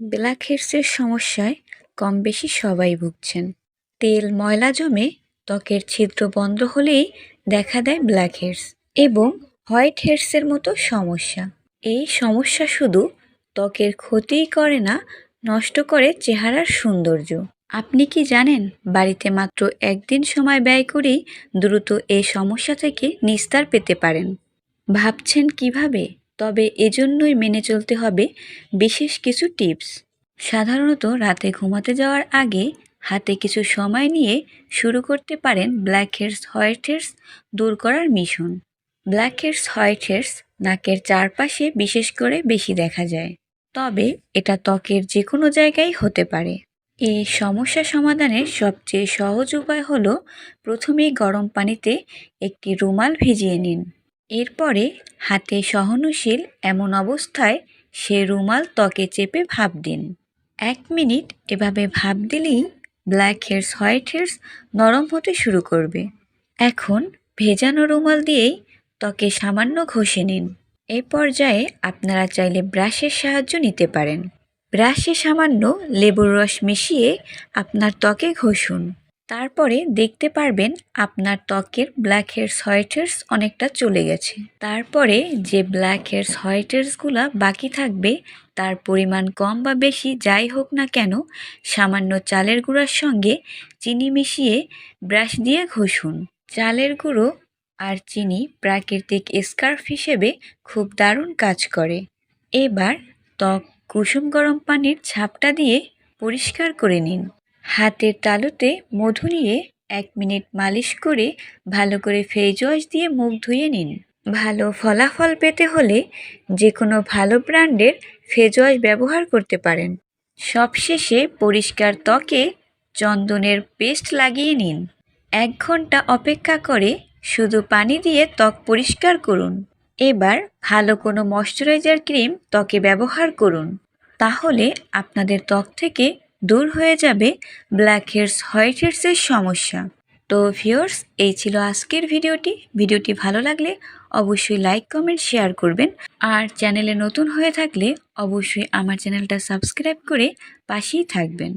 Black হেডসের সমস্যায় কম বেশি সবাই ভুগছেন। তেল ময়লা জমে ত্বকের ছিদ্র বন্ধ হলেই দেখা দেয় ব্ল্যাক হেডস এবং হোয়াইট হেডসের মতো সমস্যা। এই সমস্যা শুধু ত্বকের ক্ষতিই করে না, নষ্ট করে চেহারার সৌন্দর্য। আপনি কি জানেন, বাড়িতে মাত্র একদিন সময় ব্যয় করেই দ্রুত এই সমস্যা থেকে নিস্তার পেতে পারেন? ভাবছেন কীভাবে? তবে এজন্যই মেনে চলতে হবে বিশেষ কিছু টিপস। সাধারণত রাতে ঘুমাতে যাওয়ার আগে হাতে কিছু সময় নিয়ে শুরু করতে পারেন ব্ল্যাক হেডস, হোয়াইট হেডস দূর করার mission. Blackheads, white heads নাকের চারপাশে বিশেষ করে বেশি দেখা যায়। তবে এটা ত্বকের যে কোনো জায়গায় হতে পারে। এই সমস্যা সমাধানের সবচেয়ে সহজ উপায় হলো প্রথমেই গরম পানিতে একটি রুমাল ভিজিয়ে নিন। এরপরে হাতে সহনশীল এমন অবস্থায় সে রুমাল ত্বকে চেপে ভাপ দিন। এক মিনিট এভাবে ভাপ দিলেই ব্ল্যাক হেডস, হোয়াইট হেডস নরম হতে শুরু করবে। এখন ভেজানো রুমাল দিয়েই ত্বকে সামান্য ঘষে নিন। এ পর্যায়ে আপনারা চাইলে ব্রাশের সাহায্য নিতে পারেন। ব্রাশে সামান্য লেবুর রস মিশিয়ে আপনার ত্বকে ঘষুন। তারপরে দেখতে পারবেন আপনার ত্বকের ব্ল্যাক হেডস হোয়াইট হেডস অনেকটা চলে গেছে। তারপরে যে ব্ল্যাক হেডস হোয়াইট হেডসগুলো বাকি থাকবে, তার পরিমাণ কম বা বেশি যাই হোক না কেন, সামান্য চালের গুঁড়ার সঙ্গে চিনি মিশিয়ে ব্রাশ দিয়ে ঘষুন। চালের গুঁড়ো আর চিনি প্রাকৃতিক স্কার্ফ হিসেবে খুব দারুণ কাজ করে। এবার ত্বক কুসুম গরম পানির ছাপটা দিয়ে পরিষ্কার করে নিন। হাতের তালুতে মধু নিয়ে এক মিনিট মালিশ করে ভালো করে ফেস ওয়াশ দিয়ে মুখ ধুয়ে নিন। ভালো ফলাফল পেতে হলে যে কোনো ভালো ব্র্যান্ডের ফেস ওয়াশ ব্যবহার করতে পারেন। সবশেষে পরিষ্কার ত্বকে চন্দনের পেস্ট লাগিয়ে নিন। এক ঘণ্টা অপেক্ষা করে শুধু পানি দিয়ে ত্বক পরিষ্কার করুন। এবার ভালো কোনো ময়শ্চারাইজার ক্রিম ত্বকে ব্যবহার করুন। তাহলে আপনাদের ত্বক থেকে দূর হয়ে যাবে ব্ল্যাক হেডস হোয়াইট হেডসের সমস্যা। তো ভিউয়ার্স এই ছিল আজকের ভিডিওটি। ভিডিওটি ভালো লাগলে অবশ্যই লাইক কমেন্ট শেয়ার করবেন। আর চ্যানেলে নতুন হয়ে থাকলে অবশ্যই আমার চ্যানেলটা সাবস্ক্রাইব করে পাশেই থাকবেন।